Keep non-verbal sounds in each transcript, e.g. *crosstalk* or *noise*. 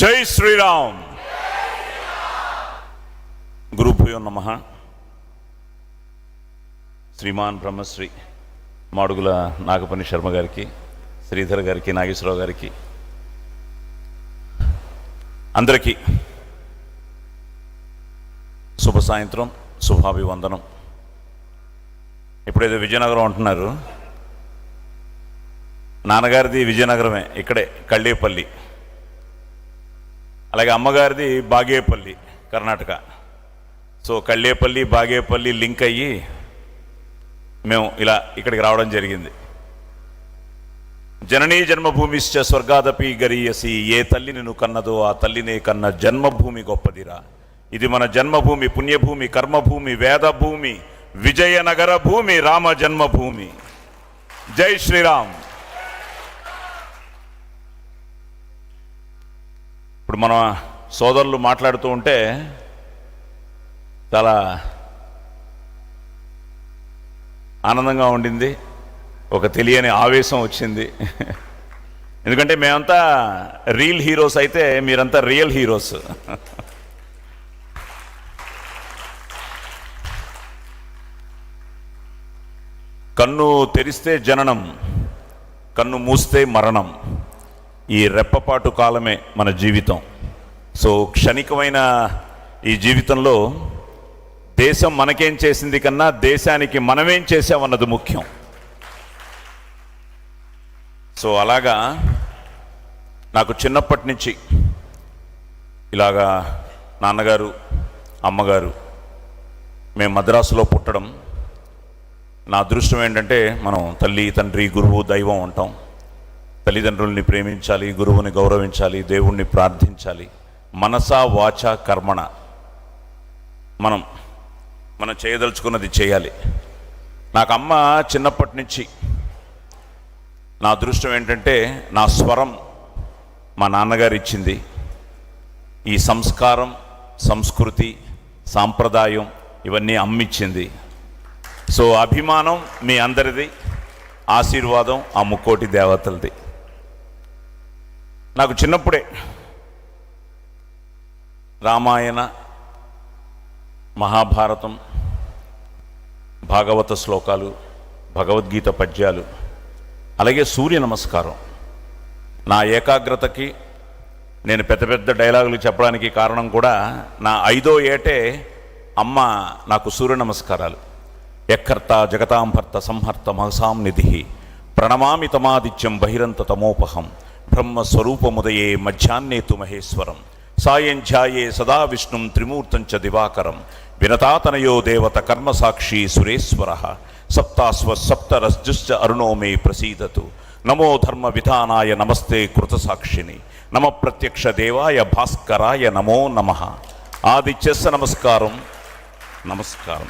జై శ్రీరామ్. గురుభ్యో నమ. శ్రీమాన్ బ్రహ్మశ్రీ మాడుగుల నాగపని శర్మ గారికి శ్రీధర్ గారికి నాగేశ్వరరావు గారికి అందరికీ శుభ సాయంత్రం శుభాభివందనం. ఇప్పుడేదో విజయనగరం అంటున్నారు. నాన్నగారిది విజయనగరమే ఇక్కడే కళ్ళేపల్లి. అలాగే అమ్మగారిది బాగేపల్లి కర్ణాటక. సో కళ్ళేపల్లి బాగేపల్లి లింక్ అయ్యి మేము ఇలా ఇక్కడికి రావడం జరిగింది. జననీ జన్మభూమిశ్చ స్వర్గాదపి గరీయసి ఏ తల్లి నిన్ను కన్నదో ఆ తల్లినే కన్న జన్మభూమి గొప్పదిరా. ఇది మన జన్మభూమి పుణ్యభూమి కర్మభూమి వేదభూమి విజయనగర భూమి రామ జన్మభూమి జై శ్రీరామ్. ఇప్పుడు మన సోదరులు మాట్లాడుతూ ఉంటే చాలా ఆనందంగా ఉండింది ఒక తెలియని ఆవేశం వచ్చింది. ఎందుకంటే మేమంతా రీల్ హీరోస్ అయితే మీరంతా రియల్ హీరోస్ కన్ను తెరిస్తే జననం కన్ను మూస్తే మరణం. ఈ రెప్పపాటు కాలమే మన జీవితం. సో క్షణికమైన ఈ జీవితంలో దేశం మనకేం చేసింది కన్నా దేశానికి మనమేం చేసామన్నది ముఖ్యం. సో అలాగా నాకు చిన్నప్పటి నుంచి ఇలాగా నాన్నగారు అమ్మగారు మేము మద్రాసులో పుట్టడం నా అదృష్టం ఏంటంటే మనం తల్లి తండ్రి గురువు దైవం అంటాం తల్లిదండ్రుల్ని ప్రేమించాలి గురువుని గౌరవించాలి దేవుణ్ణి ప్రార్థించాలి. మనసా వాచ కర్మణ. మనం మనం చేయదలుచుకున్నది చేయాలి. నాకు అమ్మ చిన్నప్పటి నుంచి నా అదృష్టం ఏంటంటే నా స్వరం మా నాన్నగారు ఇచ్చింది. ఈ సంస్కారం సంస్కృతి సాంప్రదాయం ఇవన్నీ అమ్మిచ్చింది. సో అభిమానం మీ అందరిది ఆశీర్వాదం ఆ ముక్కోటి దేవతలది. నాకు చిన్నప్పుడే రామాయణ మహాభారతం భాగవత శ్లోకాలు భగవద్గీత పద్యాలు అలాగే సూర్య నమస్కారం. నా ఏకాగ్రతకి నేను పెద్ద పెద్ద డైలాగులు చెప్పడానికి కారణం కూడా నా ఐదో ఏటే అమ్మ నాకు సూర్య నమస్కారాలు. ఎక్కర్త జగతాంభర్త సంహర్త మహసాం నిధి ప్రణమామి తమాదిత్యం బహిరంత తమోపహం బ్రహ్మస్వరూపముదయే మధ్యాహ్నే తు మహేశ్వరం. సాయం ధ్యాయే సదా విష్ణుం త్రిమూర్తం చ దివాకరం. వినతాతనయో దేవత కర్మసాక్షి సురేశ్వర. సప్తాస్వ సప్తరజ్జుశ్చ అరుణో మే ప్రసీదతు. నమో ధర్మ విధానాయ నమస్తే కృతసాక్షిని. నమ ప్రత్యక్ష దేవాయ భాస్కరాయ నమో నమ. ఆదిత్యస్య నమస్కారం. నమస్కారం.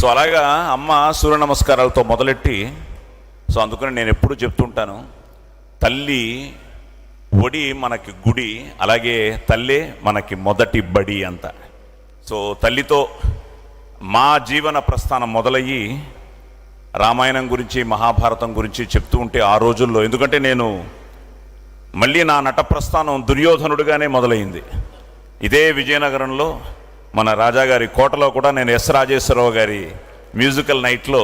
సో అలాగా అమ్మ సూర్య నమస్కారాలతో మొదలెట్టి సో అందుకని నేను ఎప్పుడు చెప్తుంటాను తల్లి ఒడి మనకి గుడి అలాగే తల్లే మనకి మొదటి బడి అంత సో తల్లితో మా జీవన ప్రస్థానం మొదలయ్యి రామాయణం గురించి మహాభారతం గురించి చెప్తూ ఉంటే ఆ రోజుల్లో ఎందుకంటే నేను మళ్ళీ నా నట ప్రస్థానం దుర్యోధనుడిగానే మొదలైంది ఇదే విజయనగరంలో మన రాజాగారి కోటలో కూడా నేను ఎస్ రాజేశ్వరరావు గారి మ్యూజికల్ నైట్లో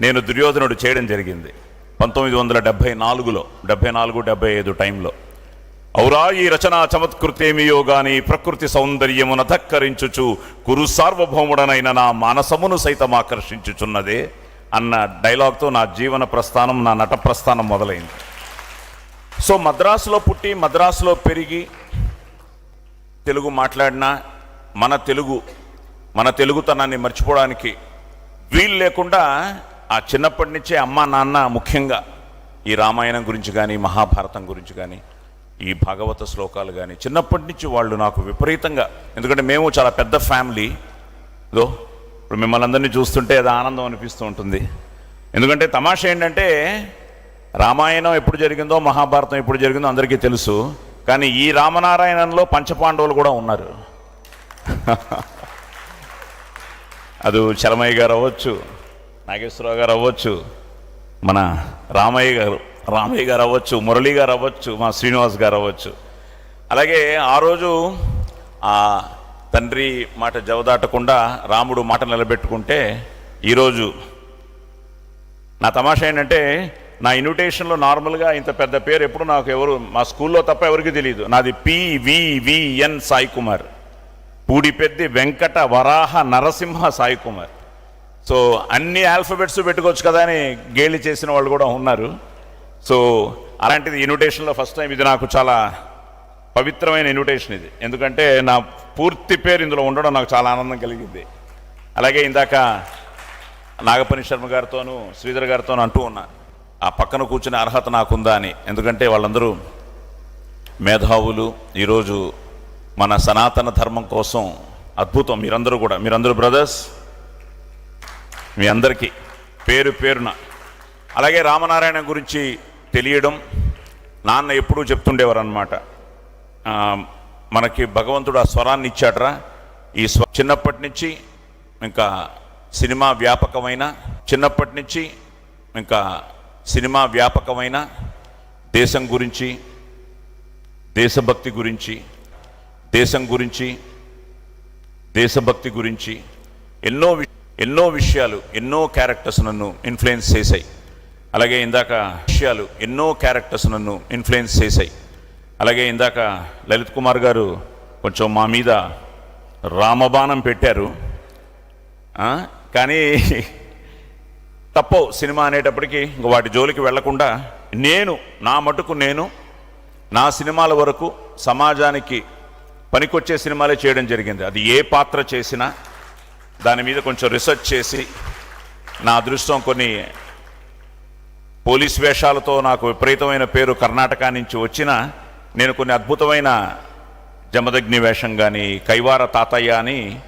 నేను దుర్యోధనుడు చేయడం జరిగింది. పంతొమ్మిది వందల డెబ్భై నాలుగులో డెబ్భై నాలుగు డెబ్భై ఐదు టైంలో ఔరా ఈ రచనా చమత్కృతేమియో గాని ప్రకృతి సౌందర్యమున ధక్కరించుచు కురు సార్వభౌముడనైన నా మానసమును సైతం ఆకర్షించుచున్నదే అన్న డైలాగ్తో నా జీవన ప్రస్థానం నా నట ప్రస్థానం మొదలైంది. సో మద్రాసులో పుట్టి మద్రాసులో పెరిగి తెలుగు మాట్లాడినా మన తెలుగు మన తెలుగుతనాన్ని మర్చిపోవడానికి వీలు లేకుండా ఆ చిన్నప్పటి నుంచే అమ్మ నాన్న ముఖ్యంగా ఈ రామాయణం గురించి కానీ మహాభారతం గురించి కానీ ఈ భాగవత శ్లోకాలు కానీ చిన్నప్పటి నుంచి వాళ్ళు నాకు విపరీతంగా ఎందుకంటే మేము చాలా పెద్ద ఫ్యామిలీ. ఇదో ఇప్పుడు మిమ్మల్ని అందరినీ చూస్తుంటే అది ఆనందం అనిపిస్తూ ఉంటుంది. ఎందుకంటే తమాషా ఏంటంటే రామాయణం ఎప్పుడు జరిగిందో మహాభారతం ఎప్పుడు జరిగిందో అందరికీ తెలుసు. కానీ ఈ రామనారాయణంలో పంచపాండవులు కూడా ఉన్నారు. *laughs* అది చలమయ్య గారు అవ్వచ్చు. నాగేశ్వరరావు గారు అవ్వచ్చు మన రామయ్య గారు రామయ్య గారు అవ్వచ్చు మురళి గారు అవ్వచ్చు మా శ్రీనివాస్ గారు అవ్వచ్చు. అలాగే ఆ రోజు ఆ తండ్రి మాట జవదాటకుండా రాముడు మాట నిలబెట్టుకుంటే ఈరోజు నా తమాషా ఏంటంటే నా ఇన్విటేషన్లో నార్మల్గా ఇంత పెద్ద పేరు ఎప్పుడు నాకు ఎవరు మా స్కూల్లో తప్ప ఎవరికి తెలియదు. నాది పివివిఎన్ సాయి కుమార్ పూడిపెద్ది వెంకట వరాహ నరసింహ సాయి కుమార్ సో అన్ని ఆల్ఫబెట్స్ పెట్టుకోవచ్చు కదా అని గేలి చేసిన వాళ్ళు కూడా ఉన్నారు. సో అలాంటిది ఇన్విటేషన్లో ఫస్ట్ టైం ఇది నాకు చాలా పవిత్రమైన ఇన్విటేషన్ ఇది. ఎందుకంటే నా పూర్తి పేరు ఇందులో ఉండడం నాకు చాలా ఆనందం కలిగింది. అలాగే ఇందాక నాగపని శర్మ గారితోనూ శ్రీధర్ గారితోనూ అంటూ ఉన్నా ఆ పక్కన కూర్చునే అర్హత నాకుందా అని. ఎందుకంటే వాళ్ళందరూ మేధావులు. ఈరోజు మన సనాతన ధర్మం కోసం అద్భుతం. మీరందరూ కూడా. మీరందరూ బ్రదర్స్ మీ అందరికీ పేరు పేరున. అలాగే రామనారాయణ గురించి తెలియడం నాన్న ఎప్పుడూ చెప్తుండేవారు అనమాట మనకి భగవంతుడు ఆ స్వరాన్ని ఇచ్చాడ్రా. ఈ స్వ చిన్నప్పటి నుంచి ఇంకా సినిమా వ్యాపకమైన చిన్నప్పటి నుంచి ఇంకా సినిమా వ్యాపకమైన దేశం గురించి దేశభక్తి గురించి దేశం గురించి దేశభక్తి గురించి ఎన్నో ఎన్నో విషయాలు ఎన్నో క్యారెక్టర్స్ నన్ను ఇన్ఫ్లుయెన్స్ చేశాయి. అలాగే ఇందాక విషయాలు ఎన్నో క్యారెక్టర్స్ నన్ను ఇన్ఫ్లుయెన్స్ చేశాయి. అలాగే ఇందాక లలిత్ కుమార్ గారు కొంచెం మా మీద రామబాణం పెట్టారు. కానీ తప్పవు సినిమా అనేటప్పటికీ ఇంక వాటి జోలికి వెళ్ళకుండా నేను నా మటుకు నేను నా సినిమాల వరకు సమాజానికి పనికొచ్చే సినిమాలే చేయడం జరిగింది. అది ఏ పాత్ర చేసినా దాని మీద కొంచెం రీసెర్చ్ చేసి నా అదృష్టం కొన్ని పోలీస్ వేషాలతో నాకు విపరీతమైన పేరు కర్ణాటక నుంచి వచ్చిన నేను కొన్ని అద్భుతమైన జమదగ్ని వేషం కానీ కైవార తాతయ్య అని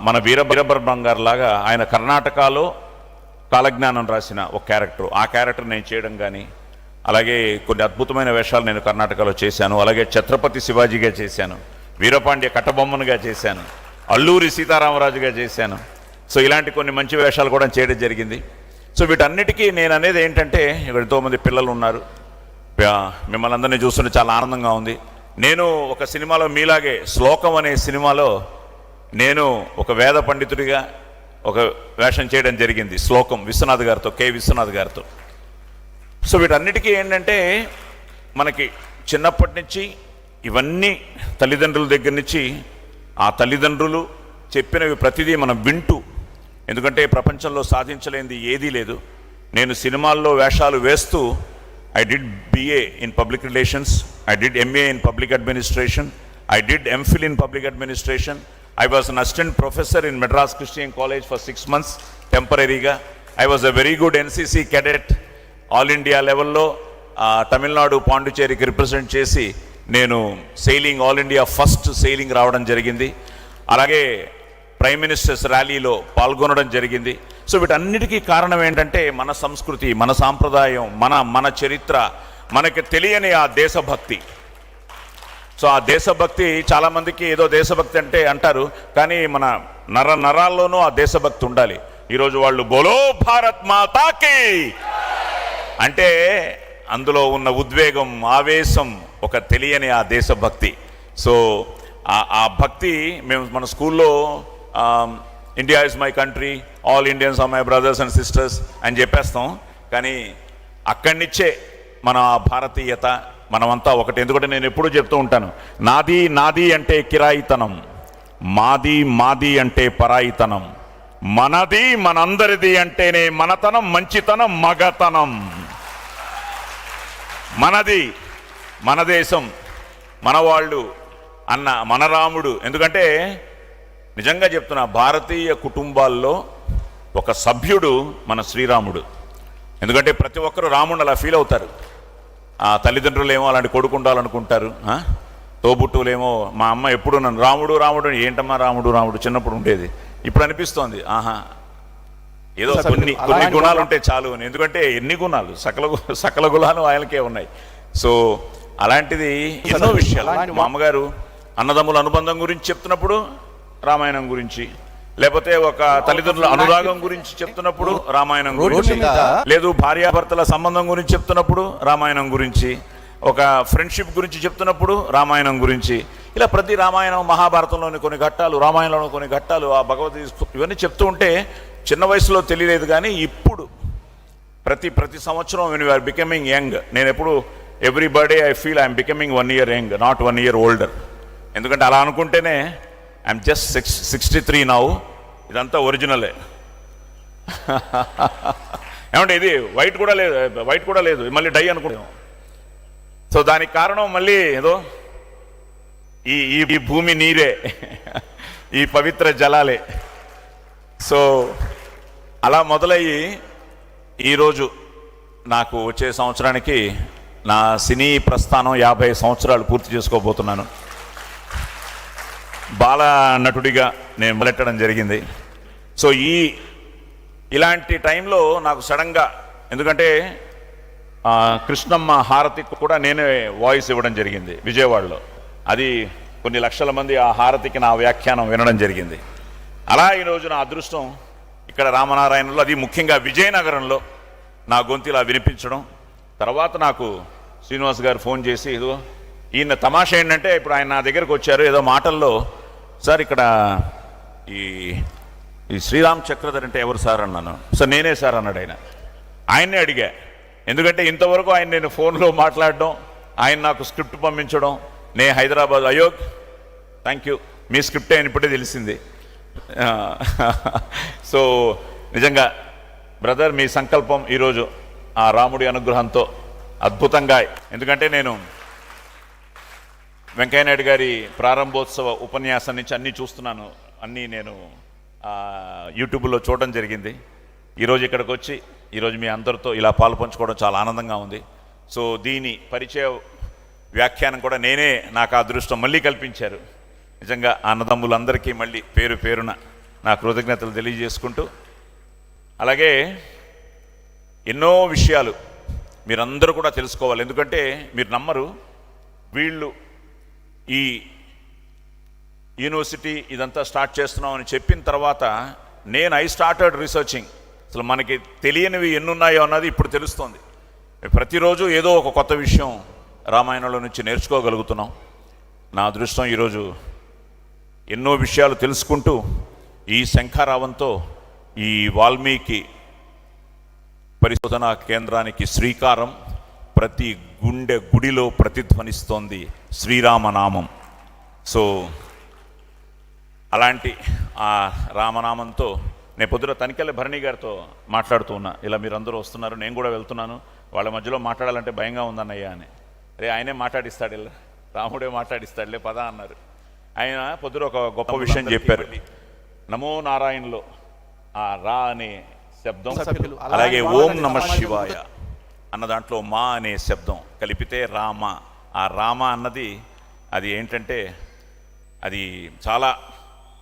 మన వీర వీరబ్రహ్మం గారు లాగా ఆయన కర్ణాటకలో కాలజ్ఞానం రాసిన ఒక క్యారెక్టర్. ఆ క్యారెక్టర్ నేను చేయడం కానీ అలాగే కొన్ని అద్భుతమైన వేషాలు నేను కర్ణాటకలో చేశాను. అలాగే ఛత్రపతి శివాజీగా చేశాను. వీరపాండ్య కట్టబొమ్మనుగా చేశాను. అల్లూరి సీతారామరాజుగా చేశాను. సో ఇలాంటి కొన్ని మంచి వేషాలు కూడా చేయడం జరిగింది. సో వీటన్నిటికీ నేను అనేది ఏంటంటే ఇక్కడ ఎంతోమంది పిల్లలు ఉన్నారు. మిమ్మల్ని అందరినీ చూస్తుంటే చాలా ఆనందంగా ఉంది. నేను ఒక సినిమాలో మీలాగే శ్లోకం అనే సినిమాలో నేను ఒక వేద పండితుడిగా ఒక వేషం చేయడం జరిగింది. శ్లోకం విశ్వనాథ్ గారితో కె. విశ్వనాథ్ గారితో. సో వీటన్నిటికీ ఏంటంటే మనకి చిన్నప్పటి నుంచి ఇవన్నీ తల్లిదండ్రుల దగ్గర నుంచి ఆ తల్లిదండ్రులు చెప్పినవి ప్రతిదీ మనం వింటూ ఎందుకంటే ప్రపంచంలో సాధించలేనిది ఏదీ లేదు. నేను సినిమాల్లో వేషాలు వేస్తూ I did BA in public relations I did MA in public administration I did MPhil in public administration I was an assistant professor in Madras Christian College for six months టెంపరీగా I was a very good NCC cadet all India లెవెల్లో తమిళనాడు పాండిచేరికి represent చేసి నేను sailing all India first sailing రావడం జరిగింది. అలాగే prime ministers ర్యాలీలో పాల్గొనడం జరిగింది. సో వీటన్నిటికీ కారణం ఏంటంటే మన సంస్కృతి మన సాంప్రదాయం మన మన చరిత్ర మనకి తెలియని ఆ దేశభక్తి. సో ఆ దేశభక్తి చాలామందికి ఏదో దేశభక్తి అంటే అంటారు కానీ మన నర నరాల్లోనూ ఆ దేశభక్తి ఉండాలి. ఈరోజు వాళ్ళు బోలో భారత్ మాతాకి. అంటే అందులో ఉన్న ఉద్వేగం ఆవేశం ఒక తెలియని ఆ దేశభక్తి. సో ఆ- భక్తి మేము మన స్కూల్లో India is my country all Indians are my brothers and sisters అని చెప్పేస్తాం. కానీ అక్కడి నుంచే మన భారతీయత మనమంతా ఒకటి. ఎందుకంటే నేను ఎప్పుడూ చెప్తూ ఉంటాను నాది నాది అంటే కిరాయితనం మాది మాది అంటే పరాయితనం మనది మనందరిది అంటేనే మనతనం మంచితనం మగతనం. మనది మన దేశం మనవాళ్ళు అన్న మన రాముడు. ఎందుకంటే నిజంగా చెప్తున్నా భారతీయ కుటుంబాల్లో ఒక సభ్యుడు మన శ్రీరాముడు. ఎందుకంటే ప్రతి ఒక్కరు రాముడు అలా ఫీల్ అవుతారు. ఆ తల్లిదండ్రులు ఏమో అలాంటి కొడుకు ఉండాలనుకుంటారు తోబుట్టువులేమో మా అమ్మ ఎప్పుడు నన్ను రాముడు రాముడు ఏంటమ్మా రాముడు రాముడు చిన్నప్పుడు ఉండేది. ఇప్పుడు అనిపిస్తోంది ఆహా ఏదో కొన్ని కొన్ని గుణాలు ఉంటే చాలు అని. ఎందుకంటే ఎన్ని గుణాలు? సకల సకల గుణాలు ఆయనకే ఉన్నాయి. సో అలాంటిది ఎన్నో విషయాలు. మా అమ్మగారు అన్నదమ్ముల అనుబంధం గురించి చెప్తున్నప్పుడు రామాయణం గురించి లేకపోతే ఒక తల్లిదండ్రుల అనురాగం గురించి చెప్తున్నప్పుడు రామాయణం గురించి లేదు భార్యాభర్తల సంబంధం గురించి చెప్తున్నప్పుడు రామాయణం గురించి ఒక ఫ్రెండ్షిప్ గురించి చెప్తున్నప్పుడు రామాయణం గురించి. ఇలా ప్రతి రామాయణం మహాభారతంలోని కొన్ని ఘట్టాలు రామాయణంలోని కొన్ని ఘట్టాలు ఆ భగవద్గీత ఇవన్నీ చెప్తూ ఉంటే చిన్న వయసులో తెలియలేదు కానీ ఇప్పుడు ప్రతి ప్రతి సంవత్సరం వెన్ యూఆర్ బికమింగ్ యంగ్ నేను ఎప్పుడు every birthday I feel I'm becoming one year young not one year older ఎందుకంటే అలా అనుకుంటేనే I'm just six sixty three now ఇదంతా ఒరిజినలే *laughs* ఏమంటే ఇది వైట్ కూడా లేదు వైట్ కూడా లేదు మళ్ళీ డై అనుకుంటాం. సో దానికి కారణం మళ్ళీ ఏదో ఈ ఈ ఈ భూమి నీరే ఈ పవిత్ర జలాలే. సో అలా మొదలయ్యి ఈరోజు నాకు వచ్చే సంవత్సరానికి నా సినీ ప్రస్థానం యాభై సంవత్సరాలు పూర్తి చేసుకోబోతున్నాను. బాల నటుడిగా నేను మొదలెట్టడం జరిగింది. సో ఈ ఇలాంటి టైంలో నాకు సడన్గా ఎందుకంటే కృష్ణమ్మ హారతికి కూడా నేనే వాయిస్ ఇవ్వడం జరిగింది విజయవాడలో. అది కొన్ని లక్షల మంది ఆ హారతికి నా వ్యాఖ్యానం వినడం జరిగింది. అలా ఈరోజు నా అదృష్టం ఇక్కడ రామనారాయణలో అది ముఖ్యంగా విజయనగరంలో నా గొంతు ఇలా వినిపించడం. తర్వాత నాకు శ్రీనివాస్ గారు ఫోన్ చేసి ఏదో ఈయన తమాషా ఏంటంటే ఇప్పుడు ఆయన నా దగ్గరకు వచ్చారు ఏదో మాటల్లో సార్ ఇక్కడ ఈ ఈ శ్రీరామ్ చక్రధర్ అంటే ఎవరు సార్? అన్నాను. సార్ నేనే సార్ అన్నాడు ఆయన. ఆయన్నే అడిగా. ఎందుకంటే ఇంతవరకు ఆయన నేను ఫోన్లో మాట్లాడడం ఆయన నాకు స్క్రిప్ట్ పంపించడం నే హైదరాబాద్ అయోగ్. థ్యాంక్ యూ మీ స్క్రిప్ట్ ఆయన ఇప్పుడే తెలిసింది. సో నిజంగా బ్రదర్ మీ సంకల్పం ఈరోజు ఆ రాముడి అనుగ్రహంతో అద్భుతంగా. ఎందుకంటే నేను వెంకయ్యనాయుడు గారి ప్రారంభోత్సవ ఉపన్యాసం నుంచి అన్నీ చూస్తున్నాను. అన్నీ నేను యూట్యూబ్లో చూడడం జరిగింది. ఈరోజు ఇక్కడికి వచ్చి ఈరోజు మీ అందరితో ఇలా పాలు పంచుకోవడం చాలా ఆనందంగా ఉంది. సో దీని పరిచయ వ్యాఖ్యానం కూడా నేనే నాకు ఆ అదృష్టం మళ్ళీ కల్పించారు. నిజంగా అన్నదమ్ములందరికీ మళ్ళీ పేరు పేరున నా కృతజ్ఞతలు తెలియజేసుకుంటూ అలాగే ఎన్నో విషయాలు మీరందరూ కూడా తెలుసుకోవాలి. ఎందుకంటే మీరు నమ్మరు వీళ్ళు ఈ యూనివర్సిటీ ఇదంతా స్టార్ట్ చేస్తున్నాం అని చెప్పిన తర్వాత నేను ఐ స్టార్టెడ్ రీసెర్చింగ్. అసలు మనకి తెలియనివి ఎన్నున్నాయో అన్నది ఇప్పుడు తెలుస్తోంది. ప్రతిరోజు ఏదో ఒక కొత్త విషయం రామాయణంలో నుంచి నేర్చుకోగలుగుతున్నాం. నా అదృష్టం ఈరోజు ఎన్నో విషయాలు తెలుసుకుంటూ ఈ శంఖారావంతో ఈ వాల్మీకి పరిశోధనా కేంద్రానికి శ్రీకారం ప్రతి గుండె గుడిలో ప్రతిధ్వనిస్తోంది శ్రీరామనామం. సో అలాంటి ఆ రామనామంతో నేను పొద్దున తనికెళ్ళ భరణి గారితో మాట్లాడుతూ ఉన్నా. ఇలా మీరందరూ వస్తున్నారు నేను కూడా వెళ్తున్నాను వాళ్ళ మధ్యలో మాట్లాడాలంటే భయంగా ఉందన్నయ్య అని. అరే ఆయనే మాట్లాడిస్తాడు ఇలా రాముడే మాట్లాడిస్తాడులే పదా అన్నారు. ఆయన పొద్దున ఒక గొప్ప విషయం చెప్పారు. నమో నారాయణలో ఆ రా అనే శబ్దం. అలాగే ఓం నమ శివాయ అన్న దాంట్లో మా అనే శబ్దం. కలిపితే రామ. ఆ రామ అన్నది అది ఏంటంటే అది చాలా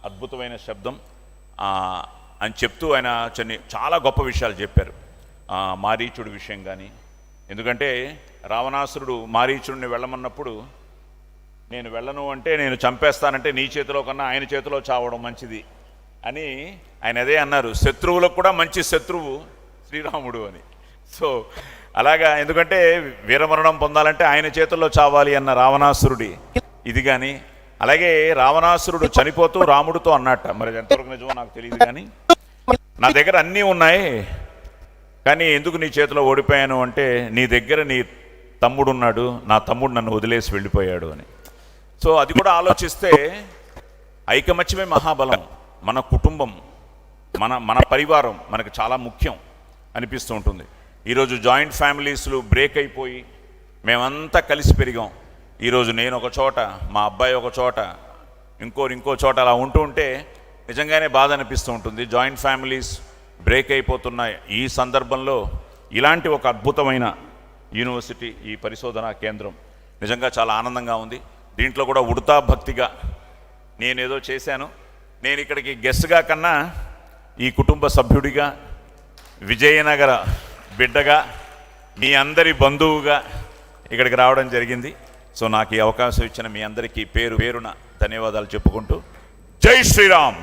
అద్భుతమైన శబ్దం. అని చెప్తూ ఆయన కొన్ని చాలా గొప్ప విషయాలు చెప్పారు. మారీచుడి విషయం కానీ ఎందుకంటే రావణాసురుడు మారీచుడిని వెళ్ళమన్నప్పుడు నేను వెళ్ళను అంటే నేను చంపేస్తానంటే నీ చేతిలో కన్నా ఆయన చేతిలో చావడం మంచిది అని ఆయన అదే అన్నారు. శత్రువులకు కూడా మంచి శత్రువు శ్రీరాముడు అని. సో అలాగా ఎందుకంటే వీరమరణం పొందాలంటే ఆయన చేతుల్లో చావాలి అన్న రావణాసురుడి ఇది కానీ అలాగే రావణాసురుడు చనిపోతూ రాముడితో అన్నట్ట మరి ఎంతవరకు నిజమో నాకు తెలియదు కానీ నా దగ్గర అన్నీ ఉన్నాయి. కానీ ఎందుకు నీ చేతిలో ఓడిపోయాను అంటే నీ దగ్గర నీ తమ్ముడున్నాడు. నా తమ్ముడు నన్ను వదిలేసి వెళ్ళిపోయాడు అని. సో అది కూడా ఆలోచిస్తే ఐకమత్యమే మహాబలం మన కుటుంబం మన మన పరివారం మనకు చాలా ముఖ్యం అనిపిస్తూ ఉంటుంది. ఈరోజు జాయింట్ ఫ్యామిలీస్లు బ్రేక్ అయిపోయి మేమంతా కలిసి పెరిగాం. ఈరోజు నేను ఒక చోట మా అబ్బాయి ఒక చోట ఇంకో ఇంకో చోట అలా ఉంటూ ఉంటే నిజంగానే బాధ అనిపిస్తూ ఉంటుంది. జాయింట్ ఫ్యామిలీస్ బ్రేక్ అయిపోతున్న ఈ సందర్భంలో ఇలాంటి ఒక అద్భుతమైన యూనివర్సిటీ ఈ పరిశోధనా కేంద్రం నిజంగా చాలా ఆనందంగా ఉంది. దీంట్లో కూడా ఉడతా భక్తిగా నేనేదో చేశాను. నేను ఇక్కడికి గెస్ట్గా కన్నా ఈ కుటుంబ సభ్యుడిగా విజయనగర బిడ్డగా మీ అందరి బంధువుగా ఇక్కడికి రావడం జరిగింది. సో నాకు ఈ అవకాశం ఇచ్చిన మీ అందరికీ పేరు పేరున ధన్యవాదాలు చెప్పుకుంటూ జై శ్రీరామ్.